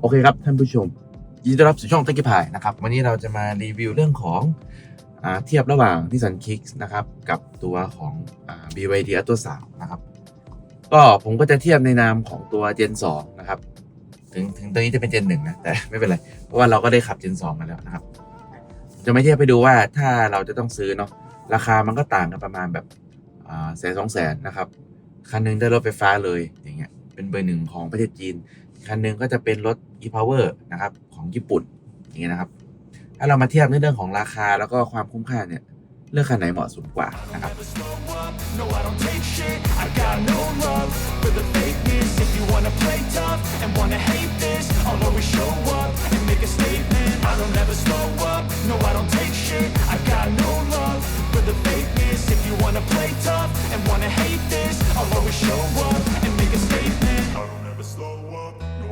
โอเคครับท่านผู้ชม ยินดีต้อนรับสู่ช่อง t ต k ิพายนะครับ วันนี้เราจะมารีวิวเรื่องของอเทียบระหว่างนิสสันคิกนะครับ กับตัวของอ่า BYD Atto 3นะครับ ก็ผมก็จะเทียบในนามของตัว Gen 2 นะครับ ถึงถึงตัวนี้จะเป็น Gen 1นะ แต่ไม่เป็นไร เพราะว่าเราก็ได้ขับ Gen 2 มาแล้วนะครับ จะไม่เทียบไปดูว่าถ้าเราจะต้องซื้อเนาะราคามันก็ต่างกันประมาณแบบแสนสองแสนนะครับ คันหนึงได้รถไฟฟ้าเลยอย่างเงี้ยเป็นเบอร์หนึ่งของประเทศจีน คันหนึ่งก็จะเป็นรถ e-power นะครับของญี่ปุ่นอย่างเงี้ยนะครับ ถ้าเรามาเทียบในเรื่องของราคาแล้วก็ความคุ้มค่าเนี่ยเลือกคันไหนเหมาะสมกว่านะครับ and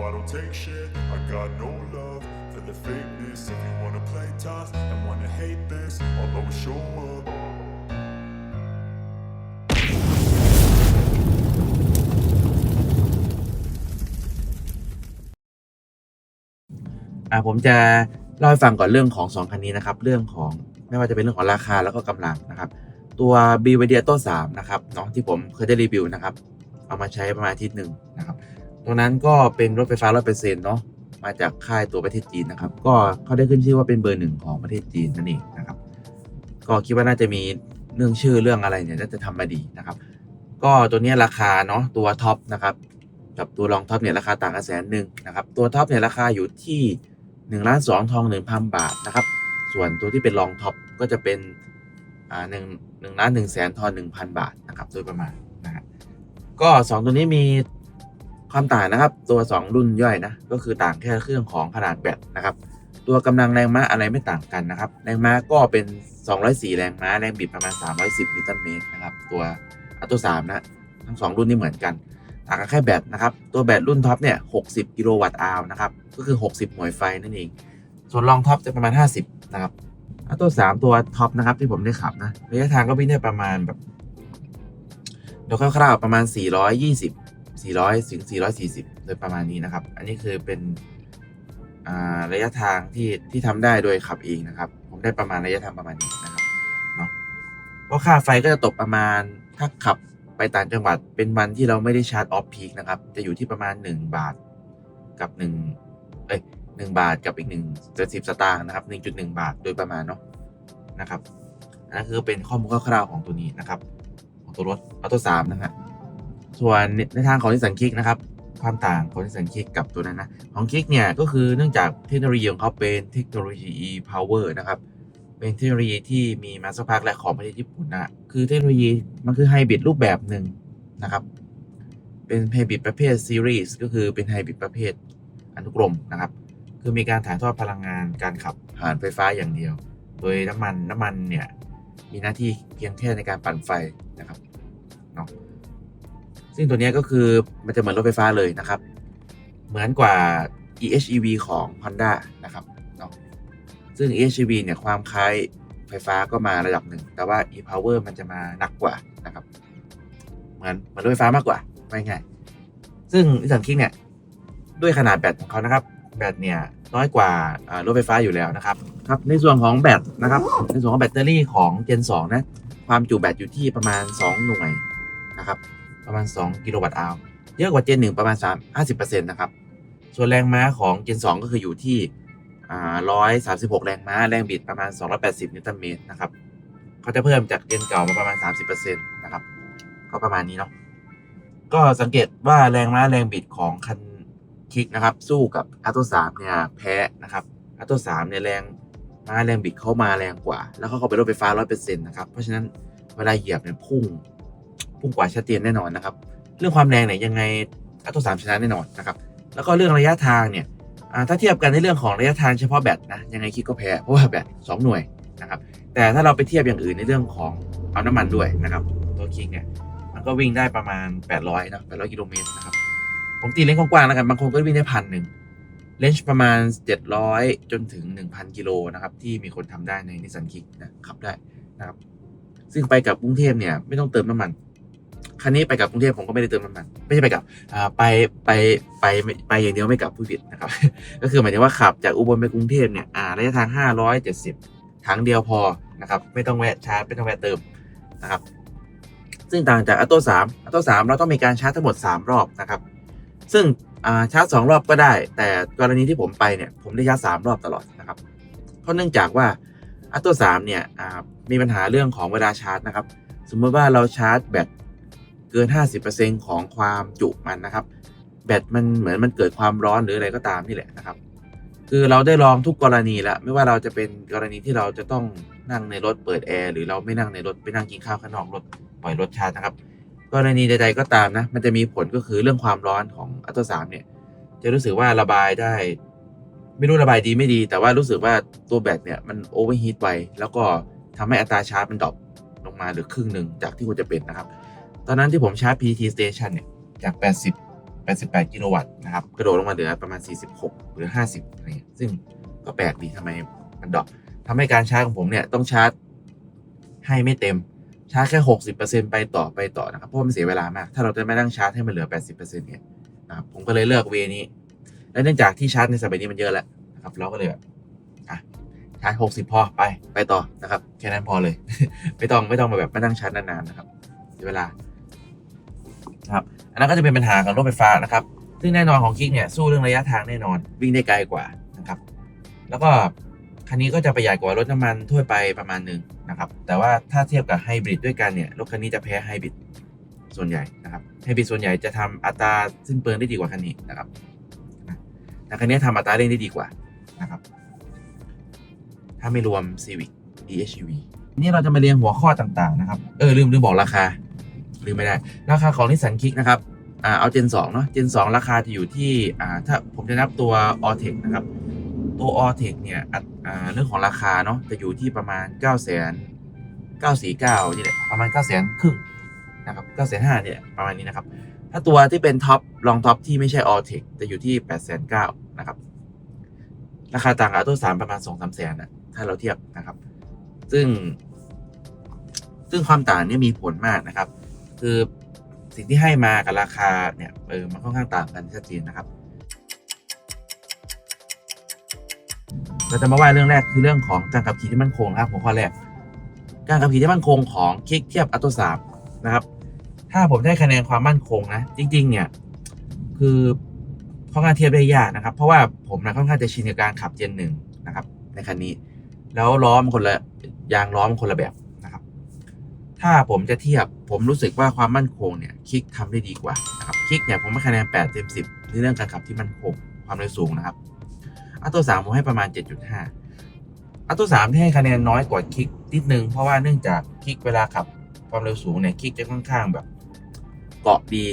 I don't take shit I got no love for the fakeness If you wanna play tough and wanna hate this I'll always show up อะผมจะเล่าให้ฟังก่อนเรื่องของ 2 คันนี้นะครับ เรื่องของไม่ว่าจะเป็นเรื่องของราคาแล้วก็กำลังนะครับ ตัว b ีเวเ i d i a t o 3นะครับเนาะที่ผมเคยได้รีวิวนะครับ เอามาใช้ประมาณอาทิตย์หนึ่งนะครับ ตัวนั้นก็เป็นรถไฟฟ้า100%เซนเนาะมาจากค่ายตัวประเทศจีนนะครับ ก็เขาได้ขึ้นชื่อว่าเป็นเบอร์หนึ่งของประเทศจีนนั่นเองนะครับ ก็คิดว่าน่าจะมีเรื่องชื่อเรื่องอะไรเนี่ยน่าจะทำมาดีนะครับ ก็ตัวนี้ราคาเนาะตัวท็อปนะครับกับตัวรองท็อปเนี่ยราคาต่างกันแสนหนึ่งนะครับ ตัวท็อปเนี่ยราคาอยู่ที่1ล้านสองทอง1,000บาทนะครับ ส่วนตัวที่เป็นรองท็อปก็จะเป็นอ่าหนึ่งหนึ่งล้านหนึ่งแสนทอนหนึ่งพันบาทนะครับโดยประมาณนะฮะก็สองตัวนี้มี ความต่างนะครับ ตัว 2 รุ่นย่อยนะ ก็คือต่างแค่เครื่องของขนาดแบตนะครับ ตัวกำลังแรงม้าอะไรไม่ต่างกันนะครับ แรงม้าก็เป็น 204 แรงม้า แรงบิดประมาณ 310 นิวตันเมตรนะครับ ตัวอัตโต3นะทั้ง 2 รุ่นนี้เหมือนกัน ต่างกันแค่แบตนะครับ ตัวแบตรุ่นท็อปเนี่ย 60 กิโลวัตต์อาวนะครับ ก็คือ 60 หน่วยไฟนั่นเอง ส่วนรองท็อปจะประมาณ 50 นะครับอัตโต3ตัวท็อปนะครับที่ผมได้ขับนะ ระยะทางก็วิ่งได้ประมาณแบบเดี๋ยวคร่าวๆประมาณ 420 400 ถึง 440 โดยประมาณนี้นะครับ อันนี้คือเป็นระยะทางที่ที่ทำได้โดยขับเองนะครับ ผมได้ประมาณระยะทางประมาณนี้นะครับเนาะก็ค่าไฟก็จะตกประมาณถ้าขับไปต่างจังหวัดเป็นวันที่เราไม่ได้ชาร์จออฟพีคนะครับ จะอยู่ที่ประมาณ 1 บาทกับ 1 เอ้ยหนึ่งบาทกับอีกหนึ่งเจ็ดสิบสตางค์นะครับหนึ่งจุดหนึ่งบาทโดยประมาณเนาะนะครับอันนั้นคือเป็นข้อมูลคร่าวๆของตัวนี้นะครับ ของตัวรถอัลตสามนะฮะ ส่วนในทางของนิสสันคิกนะครับความต่างของนิสสันคิกกับตัวนั้นนะของคิกเนี่ยก็คือเนื่องจากเทคโนโลยีของเขาเป็นเทคโนโลยี e-power นะครับเป็นเทคโนโลยีที่มีมาสักพักและของประเทศญี่ปุ่นนะคือเทคโนโลยีมันคือไฮบริดรูปแบบหนึ่งนะครับ เป็นไฮบริดประเภทซีรีส์ก็คือเป็นไฮบริดประเภทอนุกรมนะครับ คือมีการถ่ายทอดพลังงานการขับผ่านไฟฟ้าอย่างเดียว โดยน้ำมันน้ำมันเนี่ยมีหน้าที่เพียงแค่ในการปั่นไฟนะครับเนาะ ซึ่งตัวนี้ก็คือมันจะเหมือนรถไฟฟ้าเลยนะครับ เหมือนกว่า EHEV ของ Honda นะครับเนาะซึ่ง EHEV เนี่ยความคล้ายไฟฟ้าก็มาระดับหนึ่ง แต่ว่า e-power มันจะมาหนักกว่านะครับ เหมือนเหมือนรถไฟฟ้ามากกว่าไม่ง่าย ซึ่งนิสสันคิกเนี่ย ด้วยขนาดแบตของเขานะครับ แบตเนี่ยน้อยกว่าอ่ารถไฟฟ้าอยู่แล้วนะครับ ครับ ในส่วนของแบตนะครับ ในส่วนของแบตเตอรี่ของ Gen 2 นะ ความจุแบตอยู่ที่ประมาณ 2 หน่วยนะครับ ประมาณ 2 กิโลวัตต์อาวเยอะกว่า Gen 1ประมาณ3 50%นะครับ ส่วนแรงม้าของ Gen 2ก็คืออยู่ที่อ่า136แรงม้า แรงบิดประมาณ 280 นิวตันเมตรนะครับเขาจะเพิ่มจาก Gen เก่ามาประมาณ 30%นะครับ ก็ประมาณนี้เนาะก็สังเกตว่าแรงม้าแรงบิดของคันคิกนะครับ สู้กับอัตโต3เนี่ยแพ้นะครับอัตโต3เนี่ยแรงม้าแรงบิดเข้ามาแรงกว่า แล้วเขาเป็นรถไฟฟ้า 100%นะครับ เพราะฉะนั้นเวลาเหยียบเนี่ยพุ่ง พุ่งกว่าชัดเจนแน่นอนนะครับ เรื่องความแรงเนี่ยยังไงอัตโต3ชนะแน่นอนนะครับ แล้วก็เรื่องระยะทางเนี่ยอ่าถ้าเทียบกันในเรื่องของระยะทางเฉพาะแบตนะยังไงคิดก็แพ้เพราะว่าแบต2หน่วยนะครับ แต่ถ้าเราไปเทียบอย่างอื่นในเรื่องของเอาน้ำมันด้วยนะครับ ตัวคิกเนี่ยมันก็วิ่งได้ประมาณ 800นะ800 กิโลเมตรนะครับ ผมตีเลนส์กว้างๆแล้วกันบางคนก็วิ่งได้พันหนึ่งเลนส์ประมาณ 700 จนถึง 1,000 กิโลนะครับ ที่มีคนทำได้ในนิสสันคิกนะขับได้นะครับ ซึ่งไปกับกรุงเทพเนี่ยไม่ต้องเติมน้ำมัน คันนี้ไปกับกรุงเทพผมก็ไม่ได้เติมน้ำมัน ไม่ใช่ไปกับไปไปไปไปอย่างเดียวไม่กลับผู้ผิดนะครับ ก็คือหมายถึงว่าขับจากอุบลไปกรุงเทพเนี่ยระยะทาง 570ถังเดียวพอนะครับไม่ต้องแวะชาร์จไม่ต้องแวะเติมนะครับ ซึ่งต่างจากอัตโต้สามอัตโต้สามเราต้องมีการชาร์จทั้งหมด 3 รอบนะครับ ซึ่งชาร์จสองรอบก็ได้ แต่กรณีที่ผมไปเนี่ยผมได้ชาร์จสามรอบตลอดนะครับ เพราะเนื่องจากว่าอัตโต้สามเนี่ยมีปัญหาเรื่องของเวลาชาร์จนะครับ สมมติว่าเราชาร์จแบต เกิน 50%ของความจุมันนะครับ แบตมันเหมือนมันเกิดความร้อนหรืออะไรก็ตามนี่แหละนะครับ คือเราได้ลองทุกกรณีแล้วไม่ว่าเราจะเป็นกรณีที่เราจะต้องนั่งในรถเปิดแอร์หรือเราไม่นั่งในรถไปนั่งกินข้าวข้างนอกรถปล่อยรถชาร์จนะครับ กรณีใด ๆก็ตามนะ มันจะมีผลก็คือเรื่องความร้อนของอัตโตสามเนี่ย จะรู้สึกว่าระบายได้ ไม่รู้ระบายดีไม่ดี แต่ว่ารู้สึกว่าตัวแบตเนี่ยมันโอเวอร์ฮีทไปแล้วก็ทำให้อัตราชาร์จมันดรอปลงมาเหรือครึ่งหนึ่งจากที่ควรจะเป็นนะครับ ตอนนั้นที่ผมชาร์จ PT Station เนี่ย จาก 80 88 กิโลวัตต์นะครับ กระโดดลงมาเหลือประมาณ 46 หรือ 50อะไรเงี้ยซึ่งก็แปลกดีทำไมมันดรอปทำให้การชาร์จของผมเนี่ย ต้องชาร์จให้ไม่เต็มชาร์จแค่ 60%ไปต่อไปต่อนะครับ เพราะมันเสียเวลามาก ถ้าเราจะไม่นั่งชาร์จให้มันเหลือ 80%เนี่ยนะครับผมก็เลยเลือกเวนี้ และเนื่องจากที่ชาร์จในสมัยนี้มันเยอะแล้วนะครับ เราก็เลยแบบอะชาร์จ 60 พอไปไปต่อนะครับ แค่นั้นพอเลย ไม่ต้องไม่ต้องมาแบบมานั่งชาร์จนานๆนะครับเสียเวลา นะครับอันนั้นก็จะเป็นปัญหาของรถไฟฟ้านะครับ ซึ่งแน่นอนของคิกเนี่ยสู้เรื่องระยะทางแน่นอนวิ่งได้ไกลกว่านะครับ แล้วก็คันนี้ก็จะประหยัดกว่ารถน้ำมันทั่วไปประมาณหนึ่งนะครับ แต่ว่าถ้าเทียบกับไฮบริดด้วยกันเนี่ยรถคันนี้จะแพ้ไฮบริดส่วนใหญ่นะครับไฮบริดส่วนใหญ่จะทำอัตราสิ้นเปลืองได้ดีกว่าคันนี้นะครับแต่คันนี้ทำอัตราเร่งได้ดีกว่านะครับ ถ้าไม่รวม Civic DHEV นี่เราจะมาเรียงหัวข้อต่างๆนะครับ เออลืมลืมบอกราคา ลืมไม่ได้ ราคาของนิสสันคิกนะครับอ่าเอา Gen 2เนาะ Gen 2ราคาจะอยู่ที่อ่าถ้าผมจะนับตัว a l t e c นะครับ ตัว a l t e c เนี่ยอ่าเรื่องของราคาเนาะจะอยู่ที่ประมาณ9 9 0 0 949นี่แหละประมาณ 9 0 0 0 0ครึ่งนะครับ9 5 0 0เนี่ยประมาณนี้นะครับ ถ้าตัวที่เป็นท็อปรองท็อปที่ไม่ใช่ a l t e c จะอยู่ที่ 8 9 0 0 0นะครับ ราคาต่างกับตัว3ประมาณ 2 3แสนนะถ้าเราเทียบนะครับ ซึ่ง ซึ่งความต่างเนี่ยมีผลมากนะครับ คือสิ่งที่ให้มากับราคาเนี่ยเออมันค่อนข้างต่างกันชัดเจนนะครับ เราจะมาว่าเรื่องแรกคือเรื่องของการขับขี่ที่มั่นคงนะครับหัวข้อแรก การขับขี่ที่มั่นคงของคลิกเทียบอัตโตสามนะครับ ถ้าผมได้คะแนนความมั่นคงนะ จริง ๆ เนี่ย คือค่อนข้างเทียบได้ยากนะครับ เพราะว่าผมนะค่อนข้างจะชินกับการขับเจนหนึ่งนะครับ ในคันนี้ แล้วล้อมันคนละยางล้อมันคนละแบบนะครับ ถ้าผมจะเทียบผมรู้สึกว่าความมั่นคงเนี่ยคลิกทำได้ดีกว่านะครับคลิกเนี่ยผมให้คะแนน8เต็ม10 ในเรื่องการขับที่มั่นคงความเร็วสูงนะครับอัตโตสามผมให้ประมาณ 7.5อัตโตสามที่ให้คะแนนน้อยกว่าคลิกนิดนึงเพราะว่าเนื่องจากคลิกเวลาขับความเร็วสูงเนี่ยคลิกจะค่อนข้างแบบ เกาะดี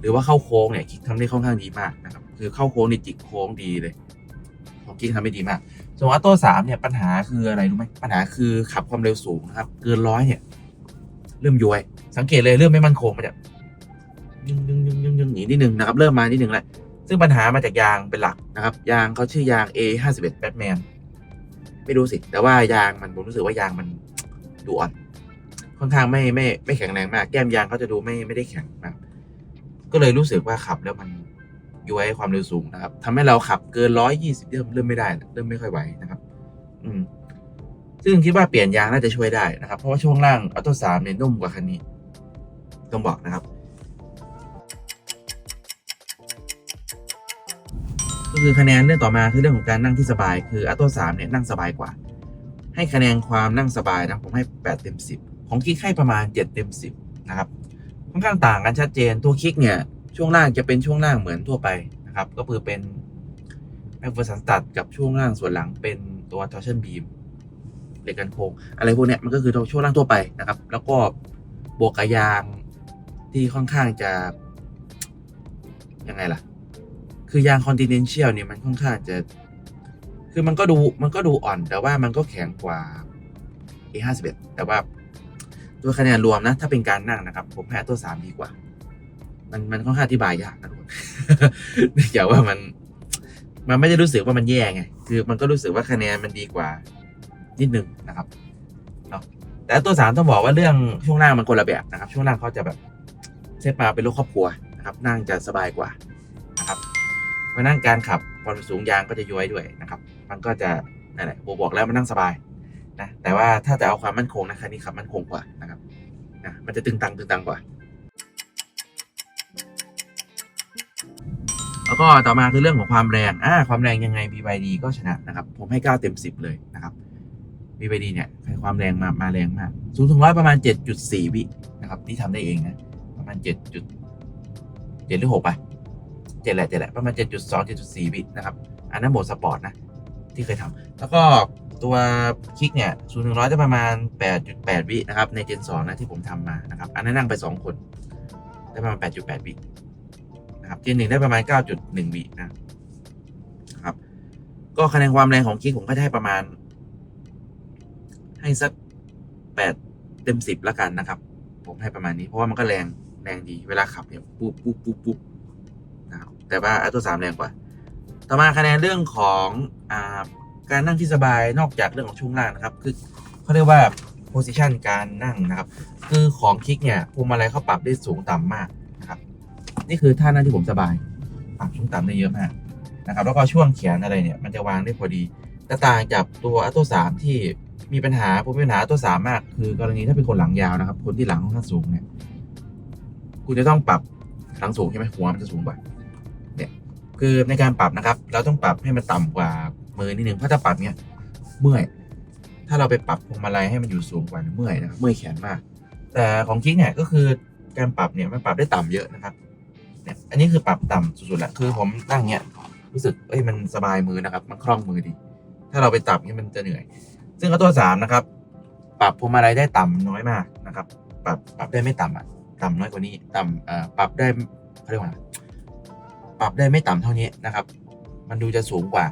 หรือว่าเข้าโค้งเนี่ยคลิกทำได้ค่อนข้างดีมากนะครับคือเข้าโค้งนี่จิกโค้งดีเลยของคลิกทำได้ดีมากส่วนอัตโตสามเนี่ยปัญหาคืออะไรรู้ไหมปัญหาคือขับความเร็วสูงนะครับเกินร้อยเนี่ย เริ่มย้วย สังเกตเลยเริ่มไม่มั่นคงมันจะยึงยึงยึงยึงยึงหนีนิดนึงนะครับเริ่มมานิดนึงแล้วซึ่งปัญหามาจากยางเป็นหลักนะครับ ยางเขาชื่อยาง A 5 1 Batman ไม่รู้สิ แต่ว่ายางมันผมรู้สึกว่ายางมันดูอ่อนค่อนข้างไม่ไม่ไม่แข็งแรงมาก แก้มยางเขาจะดูไม่ไม่ได้แข็งมากก็เลยรู้สึกว่าขับแล้วมันย้วยความเร็วสูงนะครับทำให้เราขับเกินร้อยยี่สิบเริ่มเริ่มไม่ได้ เริ่มไม่ค่อยไหวนะครับ อืม ซึ่งคิดว่าเปลี่ยนยางน่าจะช่วยได้นะครับ เพราะว่าช่วงล่างอัลโตสามเนี่ยนุ่มกว่าคันนี้ ต้องบอกนะครับก็คือคะแนนเรื่องต่อมาคือเรื่องของการนั่งที่สบาย คืออัลโตสามเนี่ยนั่งสบายกว่า ให้คะแนนความนั่งสบายนะผมให้8เต็ม10ของคิกให้ประมาณ7เต็ม10นะครับค่อนข้างต่างกันชัดเจนตัวคิกเนี่ยช่วงล่างจะเป็นช่วงล่างเหมือนทั่วไปนะครับก็คือเป็นแม็กเวอร์สันตัดกับช่วงล่างส่วนหลังเป็นตัวทอร์ชันบีม เหล็กกันโค้งอะไรพวกนี้มันก็คือช่วงล่างทั่วไปนะครับ แล้วก็บวกกับยางที่ค่อนข้างจะยังไงล่ะ คือยางคอนติเนนเชียลเนี่ยมันค่อนข้างจะ คือมันก็ดูมันก็ดูอ่อนแต่ว่ามันก็แข็งกว่า A51 แต่ว่าตัวคะแนนรวมนะ ถ้าเป็นการนั่งนะครับ ผมแพ้ตัวสามดีกว่า มันมันค่อนข้างอธิบายยากนะทุกคนเนื่องจากว่ามัน มันไม่ได้รู้สึกว่ามันแย่ไง คือมันก็รู้สึกว่าคะแนนมันดีกว่า นิดนึงนะครับเนาะแต่ตัวสามต้องบอกว่าเรื่องช่วงล่างมันคนละแบบนะครับ ช่วงล่างเขาจะแบบเซตมาเป็นรถครอบครัวนะครับ นั่งจะสบายกว่านะครับเพราะนั่งการขับพอสูงยางก็จะย้อยด้วยนะครับ มันก็จะนั่นแหละบอกแล้วมันนั่งสบายนะแต่ว่าถ้าจะเอาความมั่นคงนะคันนี้ขับมั่นคงกว่านะครับนะมันจะตึงตังตึงตังกว่า แล้วก็ต่อมาคือเรื่องของความแรงอ่าความแรงยังไง BYD ก็ชนะนะครับ ผมให้ 9 เต็ม 10 เลยนะครับ BYD เนี่ยให้ความแรงมามาแรงมากสูงถึงร้อยประมาณ 7.4 วินะครับที่ทำได้เองนะประมาณ7จุด7หรือ6ป่ะ7แหละ7แหละประมาณ 7.2 7.4 วินะครับอันนั้นโหมดสปอร์ตนะที่เคยทำแล้วก็ตัวคลิกเนี่ยศูนย์ถึงร้อยจะประมาณ 8.8 วินะครับใน Gen 2นะที่ผมทำมานะครับอันนั้นนั่งไป 2 คนได้ประมาณ 8.8 วินะครับเจนหนึ่งได้ประมาณ 9.1 วินะครับก็คะแนนความแรงของคิกผมก็จะให้ประมาณ ให้สัก8เต็ม10แล้วกันนะครับ ผมให้ประมาณนี้เพราะว่ามันก็แรงแรงดีเวลาขับเนี่ยปุ๊บปุ๊บปุ๊บปุ๊บนะครับแต่ว่าอัตัวสามแรงกว่า ต่อมาคะแนนเรื่องของอ่าการนั่งที่สบายนอกจากเรื่องของช่วงล่างนะครับ คือเขาเรียกว่า position การนั่งนะครับ คือของคลิกเนี่ยพวงมาลัยเขาปรับได้สูงต่ำมากนะครับ นี่คือท่านั่งที่ผมสบาย ปรับช่วงต่ำได้เยอะมากนะครับ แล้วก็ช่วงเขียนอะไรเนี่ยมันจะวางได้พอดีแต่ต่างจากตัวอัตโตสามที่ มีปัญหาผมมีปัญหาอัตโตสามมาก คือกรณีถ้าเป็นคนหลังยาวนะครับ คนที่หลังค่อนข้างสูงเนี่ย คุณจะต้องปรับหลังสูงใช่ไหมหัวมันจะสูงกว่าเนี่ย คือในการปรับนะครับ เราต้องปรับให้มันต่ำกว่ามือนิดนึงเพราะถ้าปรับเนี่ยเมื่อย ถ้าเราไปปรับพวงมาลัยให้มันอยู่สูงกว่าเนี่ยเมื่อยนะครับเมื่อยแขนมาก แต่ของคิกเนี่ยก็คือการปรับเนี่ยมันปรับได้ต่ำเยอะนะครับเนี่ยอันนี้คือปรับต่ำสุดๆแหละคือผมนั่งเนี้ยรู้สึกเอ้ยมันสบายมือนะครับ มันคล่องมือดี ถ้าเราไปตับเนี่ยมันจะเหนื่อย ซึ่งอัตัวสามนะครับ ปรับพวงมาลัยได้ต่ำน้อยมากนะครับ ปรับปรับได้ไม่ต่ำอะต่ำน้อยกว่านี้ ต่ำเอ่อปรับได้เขาเรียกว่าปรับได้ไม่ต่ำเท่านี้นะครับ มันดูจะสูงกว่า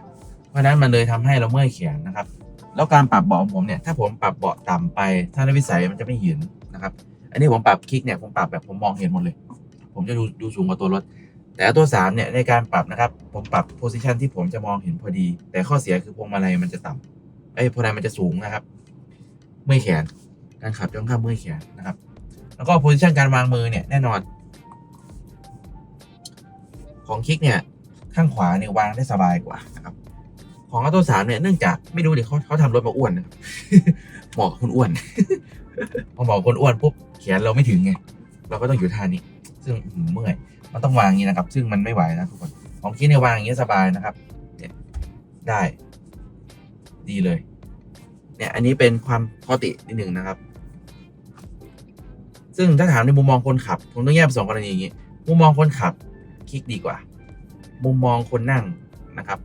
เพราะฉะนั้นมันเลยทำให้เราเมื่อยแขนนะครับ แล้วการปรับเบาะของผมเนี่ยถ้าผมปรับเบาะต่ำไป ถ้าในวิสัยมันจะไม่เห็นนะครับ อันนี้ผมปรับคลิกเนี่ยผมปรับแบบผมมองเห็นหมดเลย ผมจะดูดูสูงกว่าตัวรถแต่ตัวสามเนี่ยในการปรับนะครับ ผมปรับโพซิชันที่ผมจะมองเห็นพอดี แต่ข้อเสียคือพวงมาลัยมันจะต่ำ ไอ้พลัยมันจะสูงนะครับเมื่อยแขน การขับจะค่อนข้างเมื่อยแขนนะครับ แล้วก็โพซิชันการวางมือเนี่ยแน่นอน ของคลิกเนี่ยข้างขวาเนี่ยวางได้สบายกว่านะครับของอัตโตสามเนี่ยเนื่องจากไม่รู้เดี๋ยวเขาเขาทำรถมาอ้วนนะครับเหมาะกับคนอ้วนพอเหมาะกับคนอ้วนปุ๊บแขนเราไม่ถึงไงเราก็ต้องอยู่ท่านี้ ซึ่งเมื่อยมันต้องวางอย่างนี้นะครับ ซึ่งมันไม่ไหวนะทุกคนของคิดเนี่ยวางอย่างนี้สบายนะครับเนี่ยได้ ดีเลย เนี่ยอันนี้เป็นความปกตินิดหนึ่งนะครับ ซึ่งถ้าถามในมุมมองคนขับ ผมต้องแยกเป็นสองกรณีอย่างนี้ มุมมองคนขับคลิกดีกว่า มุมมองคนนั่งนะครับ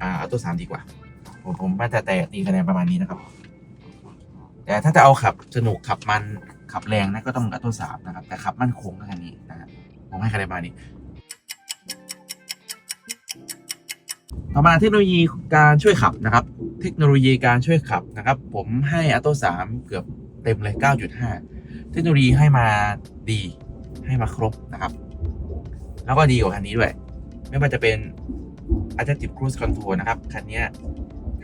อ่าเอาตัวสามดีกว่า ผมผมว่าแต่แต่ตีคะแนนประมาณนี้นะครับ แต่ถ้าจะเอาขับสนุกขับมันขับแรงนะก็ต้องอัตโตสามนะครับ แต่ขับมั่นคงก็แค่นี้นะผมให้คะแนนประมาณนี้ ต่อมาเทคโนโลยีการช่วยขับนะครับ เทคโนโลยีการช่วยขับนะครับ ผมให้อัตโตสามเกือบเต็มเลย 9.5 เทคโนโลยีให้มาดีให้มาครบนะครับ แล้วก็ดีกว่าคันนี้ด้วย ไม่ว่าจะเป็น Adaptive Cruise Control นะครับ คันนี้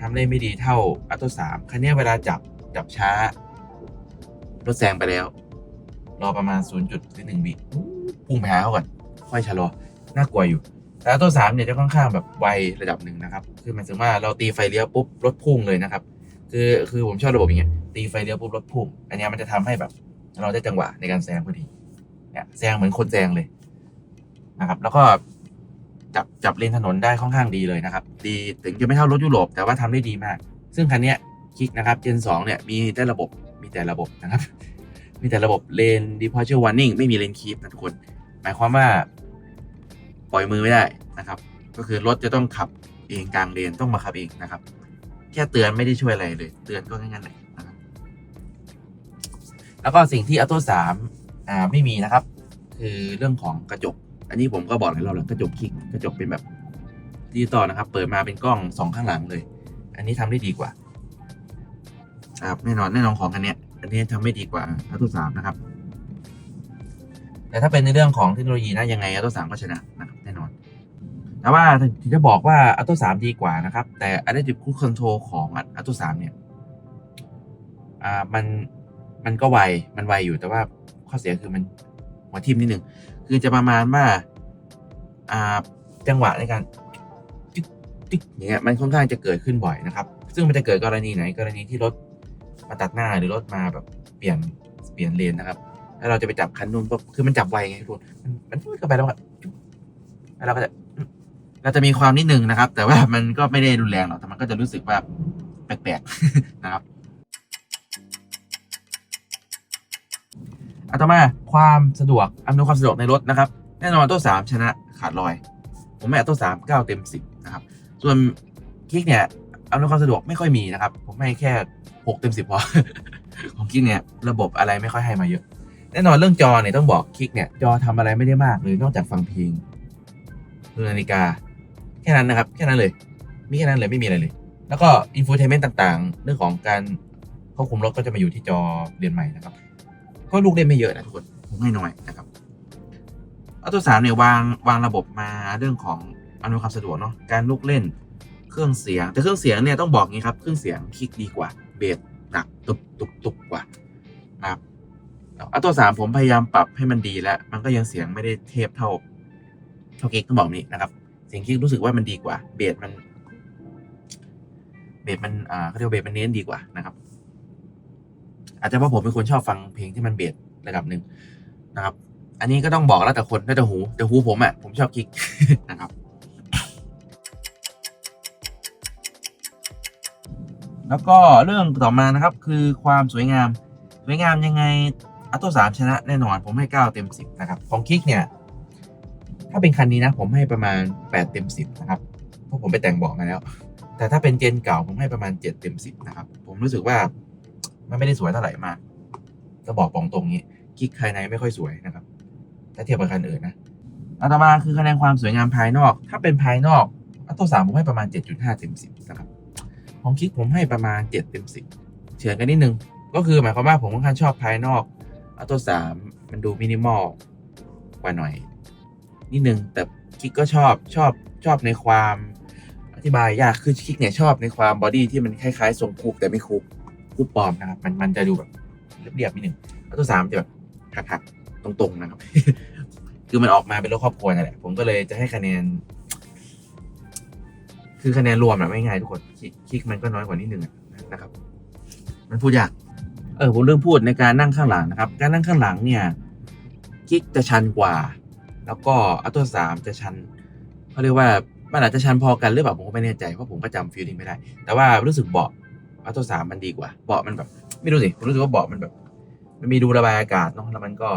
ทำได้ไม่ดีเท่าอัตโตสามคันนี้เวลาจับจับช้ารถแซงไปแล้ว รอประมาณ 0.1วิพุ่งไปหาเขาก่อน ค่อยชะลอ น่ากลัวอยู่ แต่อัตโตสามเนี่ยจะค่อนข้างแบบไวระดับหนึ่งนะครับ คือหมายถึงว่าเราตีไฟเลี้ยวปุ๊บรถพุ่งเลยนะครับ คือคือผมชอบระบบอย่างเงี้ยตีไฟเลี้ยวปุ๊บรถพุ่ง อันเนี้ยมันจะทำให้แบบ เราได้จังหวะในการแซงพอดีเนี่ยแซงเหมือนคนแซงเลยนะครับ แล้วก็จับจับเลนถนนได้ค่อนข้างดีเลยนะครับ ดีถึงจะไม่เท่ารถยุโรปแต่ว่าทำได้ดีมาก ซึ่งคันเนี้ยคลิกนะครับ Gen 2เนี่ยมีแต่ระบบมีแต่ระบบนะครับ มีแต่ระบบเลน departure warning ไม่มีเลนคีปนะทุกคน หมายความว่า ล่อยมือไม่ได้นะครับ ก็คือรถจะต้องขับเองกลางเลนต้องมาขับเองนะครับ แค่เตือนไม่ได้ช่วยอะไรเลย เตือนก็แค่นั้นแหละนะครับ แล้วก็สิ่งที่อัตโตสามอ่าไม่มีนะครับ คือเรื่องของกระจก อันนี้ผมก็บอกหลายรอบแล้วกระจกคลิกกระจกเป็นแบบดิจิตอลนะครับ เปิดมาเป็นกล้องสองข้างหลังเลย อันนี้ทำได้ดีกว่าครับแน่นอนแน่นอนของอันนี้อันนี้ทำไม่ดีกว่าอัตโตสามนะครับ แต่ถ้าเป็นในเรื่องของเทคโนโลยีนะยังไงอัตโตสามก็ชนะนะครับ แต่ว่าถึงจะบอกว่าอัตโตสามดีกว่านะครับ แต่ Adaptive Cruise Control ของอัตโตสามเนี่ยอ่ามันมันก็ไวมันไวอยู่แต่ว่าข้อเสียคือมันหัวทิ่มนิดนึงคือจะประมาณว่าอ่าจังหวะในการติ๊กติ๊กอย่างเงี้ยมันค่อนข้างจะเกิดขึ้นบ่อยนะครับ ซึ่งมันจะเกิดกรณีไหนกรณีที่รถมาตัดหน้าหรือรถมาแบบเปลี่ยนเปลี่ยนเลนนะครับ แล้วเราจะไปจับคันนู้นปุ๊บคือมันจับไวไงทุกคนมันมันพูดเข้าไปแล้วอะจุ๊บแล้วเราก็จะ อืมเราจะมีความนิดนึงนะครับ แต่ว่ามันก็ไม่ได้รุนแรงหรอกแต่มันก็จะรู้สึกว่าแปลกๆนะครับอัตมาความสะดวกอำนวยความสะดวกในรถนะครับ แน่นอนตัวสามชนะขาดลอย ผมให้ตัวสามเก้าเต็มสิบนะครับ ส่วนคิกเนี่ยอำนวยความสะดวกไม่ค่อยมีนะครับ ผมให้แค่หกเต็มสิบพอของคิกเนี่ยระบบอะไรไม่ค่อยให้มาเยอะ แน่นอนเรื่องจอเนี่ยต้องบอกคลิกเนี่ยจอทำอะไรไม่ได้มากเลยนอกจากฟังเพลงดูนาฬิกา แค่นั้นนะครับ แค่นั้นเลย มีแค่นั้นเลยไม่มีอะไรเลย แล้วก็อินโฟเทนเมนต์ต่างๆ เรื่องของการควบคุมรถก็จะมาอยู่ที่จอเรียนใหม่นะครับ ก็ลูกเล่นไม่เยอะนะทุกคนผมให้น้อยนะครับอัลตัวสามเนี่ยวางวางระบบมาเรื่องของอำนวยความสะดวกเนาะการลูกเล่นเครื่องเสียง แต่เครื่องเสียงเนี่ยต้องบอกงี้ครับเครื่องเสียงคลิกดีกว่าเบสหนักตุบตุบตุบกว่านะครับอัลตัวสามผมพยายามปรับให้มันดีแล้ว มันก็ยังเสียงไม่ได้เทพเท่าเท่าเก๊กต้องบอกนี้นะครับ สียงเก๊กรู้สึกว่ามันดีกว่า เบสมัน เบสมันอ่าเขาเรียกว่าเบสมันเน้นดีกว่านะครับ อาจจะเพราะผมเป็นคนชอบฟังเพลงที่มันเบสระดับหนึ่งนะครับ อันนี้ก็ต้องบอกแล้วแต่คนแล้วแต่หูแต่หูผมอะผมชอบกิ๊กนะครับ แล้วก็เรื่องต่อมานะครับ คือความสวยงาม สวยงามยังไงอัตโตสามชนะแน่นอน ผมให้เก้าเต็มสิบนะครับ ของคิกเนี่ย ถ้าเป็นคันนี้นะ ผมให้ประมาณแปดเต็มสิบนะครับ เพราะผมไปแต่งเบอกมาแล้ว แต่ถ้าเป็นเจนเก่าผมให้ประมาณเจ็ดเต็มสิบนะครับ ผมรู้สึกว่ามันไม่ได้สวยเท่าไหร่มากก็บอกตรงตรงๆนี้คิกภายในไม่ค่อยสวยนะครับ ถ้าเทียบกับคันอื่นนะอัตมาคือคะแนนความสวยงามภายนอก ถ้าเป็นภายนอกอัตโตสามผมให้ประมาณเจ็ดจุดห้าเต็มสิบนะครับ ของคิกผมให้ประมาณเจ็ดเต็มสิบเฉือนกันนิดนึง ก็คือหมายความว่าผมค่อนข้างชอบภายนอกอัลโตสามมันดูมินิมอลกว่าหน่อย นิดนึง แต่คิกก็ชอบชอบชอบในความอธิบายยากคือคิกเนี่ยชอบในความบอดี้ที่มันคล้ายๆทรงคูปแต่ไม่คูปคูปปลอมนะครับ มันมันจะดูแบบเรียบๆนิดนึงอัลโตสามจะแบบหักๆตรงๆนะครับ คือมันออกมาเป็นรถครอบครัวนั่นแหละผมก็เลยจะให้คะแนน คือคะแนนรวมอะไม่ง่ายทุกคนคิกคิกมันก็น้อยกว่านิดนึงนะครับ มันพูดยากเออผมเริ่มพูดในการนั่งข้างหลังนะครับ การนั่งข้างหลังเนี่ยคิกจะชันกว่า แล้วก็อัลตัวสามจะชันเขาเรียกว่ามันอาจจะชันพอกันหรือเปล่าผมก็ไม่แน่ใจเพราะผมก็จำฟีลลิ่งไม่ได้ แต่ว่ารู้สึกเบาะอัลตัวสามมันดีกว่า เบาะมันแบบ ไม่รู้สิผมรู้สึกว่าเบาะมันแบบ มันมีรูระบายอากาศเนาะแล้วมันก็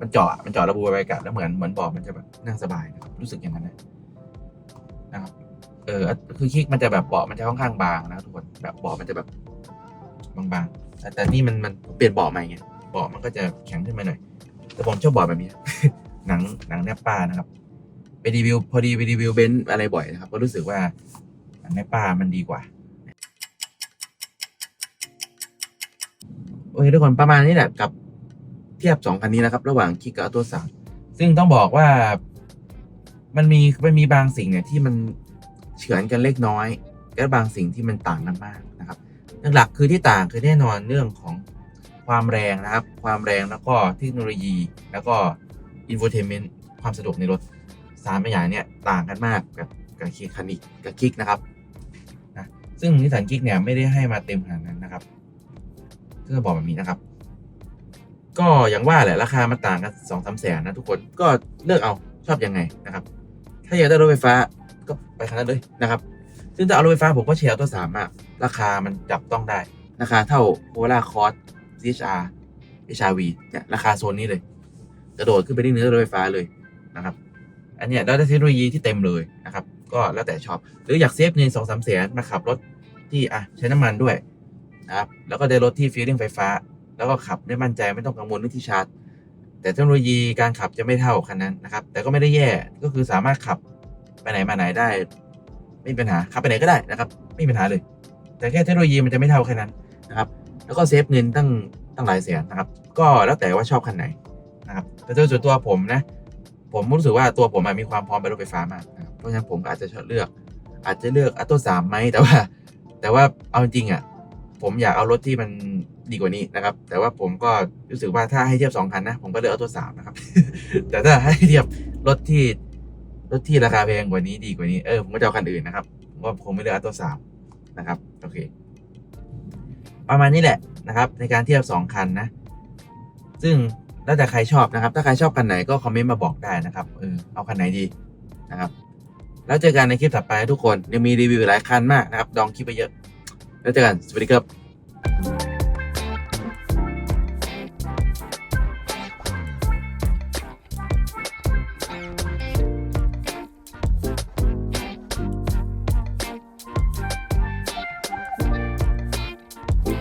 มันเจาะมันเจาะระบบระบายอากาศแล้วเหมือนเหมือนเบาะมันจะแบบนั่งสบายนะครับรู้สึกอย่างนั้นนะนะครับเออคือคิกมันจะแบบเบาะมันจะค่อนข้างบางนะทุกคนแบบเบาะมันจะแบบบางๆแต่แต่นี่มันมันเปลี่ยนเบาะใหม่ไงเบาะมันก็จะแข็งขึ้นมาหน่อยแต่ผมชอบเบาะแบบนี้ หนังหนังแนบป้านะครับไปรีวิวพอดีไปรีวิวเบนซ์อะไรบ่อยนะครับ ก็รู้สึกว่าหนังแนบป้ามันดีกว่าโอเคทุกคนประมาณนี้แหละกับเทียบสองคันนี้นะครับ ระหว่างคิกกับตัวสามซึ่งต้องบอกว่ามันมีมันมีบางสิ่งเนี่ยที่มันเฉือนกันเล็กน้อย และบางสิ่งที่มันต่างกันมากนะครับหลักคือที่ต่างคือแน่นอนเรื่องของความแรงนะครับ ความแรงแล้วก็เทคโนโลยีแล้วก็ อินโฟเทนเมนต์ความสะดวกในรถสามอย่างเนี่ยต่างกันมากกับกับคิกคันนี้กับคิกนะครับนะซึ่งนิสสันคิกเนี่ยไม่ได้ให้มาเต็มขนาดนั้นนะครับก็จะบอกแบบนี้นะครับ ก็อย่างว่าแหละราคามันต่างกันสองสามแสนนะทุกคนก็เลือกเอาชอบยังไงนะครับ ถ้าอยากได้รถไฟฟ้าก็ไปคันนั้นเลยนะครับ ซึ่งถ้าเอารถไฟฟ้าผมก็เชียร์ตัวสามอะราคามันจับต้องได้ราคาเท่าโคล่าคอร์ส CHR HRV เนี่ยราคาโซนนี้เลย กระโดดขึ้นไปที่เนื้อรถไฟฟ้าเลยนะครับ อันนี้ยแล้วได้เทคโนโลยีที่เต็มเลยนะครับ ก็แล้วแต่ชอบหรืออยากเซฟเงินสองสามแสนมาขับรถที่อะใช้น้ำมันด้วยนะครับแล้วก็ได้รถที่ฟีลลิ่งไฟฟ้า แล้วก็ขับได้มั่นใจไม่ต้องกังวลเรื่องที่ชาร์จ แต่เทคโนโลยีการขับจะไม่เท่าคันนั้นนะครับ แต่ก็ไม่ได้แย่ก็คือสามารถขับไปไหนมาไหนได้ ไม่มีปัญหาขับไปไหนก็ได้นะครับ ไม่มีปัญหาเลย แต่แค่เทคโนโลยีมันจะไม่เท่าแค่นั้นนะครับ แล้วก็เซฟเงินตั้งตั้งหลายแสนนะครับ ก็แล้วแต่ว่าชอบคันไหน นะครับแต่โดยส่วนตัวผมนะผมรู้สึกว่าตัวผมมีความพร้อมไปรถไฟฟ้ามากนะครับเพราะฉะนั้นผมอาจจะเลือก อาจจะเลือกอัตโตสามไหมแต่ว่า แต่ว่าเอาจริงๆอะผมอยากเอารถที่มันดีกว่านี้นะครับ แต่ว่าผมก็รู้สึกว่าถ้าให้เทียบสองคันนะ ผมก็เลือกอาตัวสามนะครับ แต่ถ้าให้เทียบรถที่รถที่ราคาแพงกว่านี้ดีกว่านี้เออผมก็จะเอาคันอื่นนะครับผมก็คงไม่เลือกอาตัวสามนะครับโอเค ประมาณนี้แหละนะครับ ในการเทียบสองคันนะ ซึ่ง แล้วแต่ใครชอบนะครับ ถ้าใครชอบคันไหนก็คอมเมนต์มาบอกได้นะครับเออเอาคันไหนดีนะครับ แล้วเจอกันในคลิปถัดไปทุกคนยังมีรีวิวหลายคันมากนะครับดองคลิปไปเยอะ แล้วเจอกันสวัสดีครับ